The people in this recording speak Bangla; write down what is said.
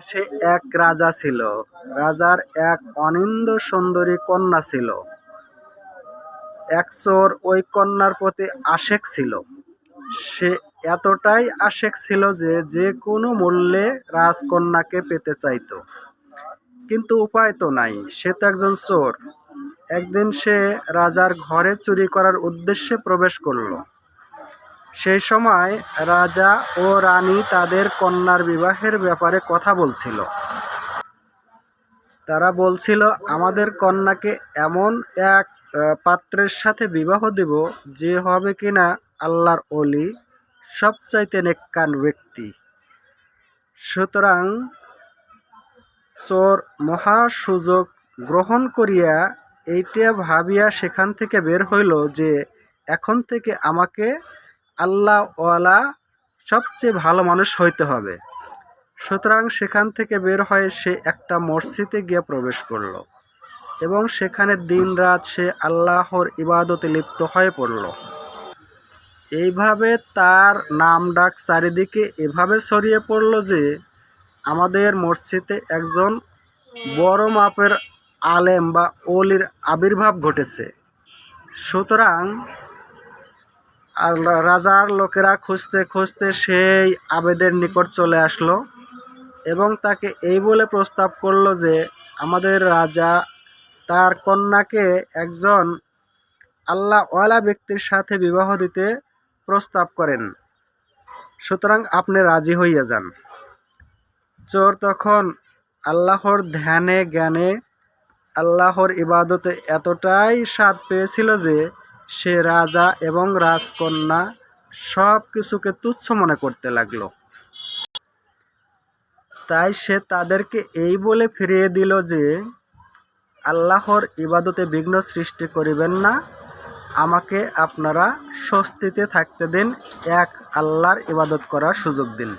সে এক রাজা ছিল। রাজার এক অনিন্দ সুন্দরী কন্যা ছিল। এক চোর ওই কন্যার প্রতি আশেক ছিল। সে এতটাই আশেক ছিল যে যে কোনো মূল্যে রাজকন্যাকে পেতে চাইতো। কিন্তু উপায় তো নাই, সে তো একজন চোর। একদিন সে রাজার ঘরে চুরি করার উদ্দেশ্যে প্রবেশ করল। সেই সময় রাজা ও রানী তাদের কন্যার বিবাহের ব্যাপারে কথা বলছিল। তারা বলছিল, আমাদের কন্যাকে এমন এক পাত্রের সাথে বিবাহ দেব যে হবে কিনা আল্লাহর অলি সবচাইতে নেককান ব্যক্তি। সুতরাং চোর মহা সুযোগ গ্রহণ করিয়া এইটা ভাবিয়া সেখান থেকে বের হইল যে, এখন থেকে আমাকে আল্লাহওয়ালা সবচেয়ে ভালো মানুষ হইতে হবে। সুতরাং সেখান থেকে বের হয়ে সে একটা মসজিদে গিয়ে প্রবেশ করল এবং সেখানে দিনরাত সে আল্লাহর ইবাদতে লিপ্ত হয়ে পড়ল। এইভাবে তার নাম ডাক চারিদিকে এভাবে ছড়িয়ে পড়ল যে আমাদের মসজিদে একজন বড় মাপের আলেম বা অলির আবির্ভাব ঘটেছে। সুতরাং আর রাজার লোকেরা খুঁজতে খুঁজতে সেই আবেদের নিকট চলে আসলো এবং তাকে এই বলে প্রস্তাব করল যে, আমাদের রাজা তার কন্যাকে একজন আল্লাহওয়ালা ব্যক্তির সাথে বিবাহ দিতে প্রস্তাব করেন। সুতরাং আপনি রাজি হইয়া যান। চোর তখন আল্লাহর ধ্যানে জ্ঞানে আল্লাহর ইবাদতে এতটাই স্বাদ পেয়েছিল যে সে রাজা এবং রাজকন্যা সব কিছুকে তুচ্ছ মনে করতে লাগল। তাই সে তাদেরকে এই বলে ফিরিয়ে দিল যে, আল্লাহর ইবাদতে বিঘ্ন সৃষ্টি করিবেন না। আমাকে আপনারা স্বস্তিতে থাকতে দিন, এক আল্লাহর ইবাদত করার সুযোগ দিন।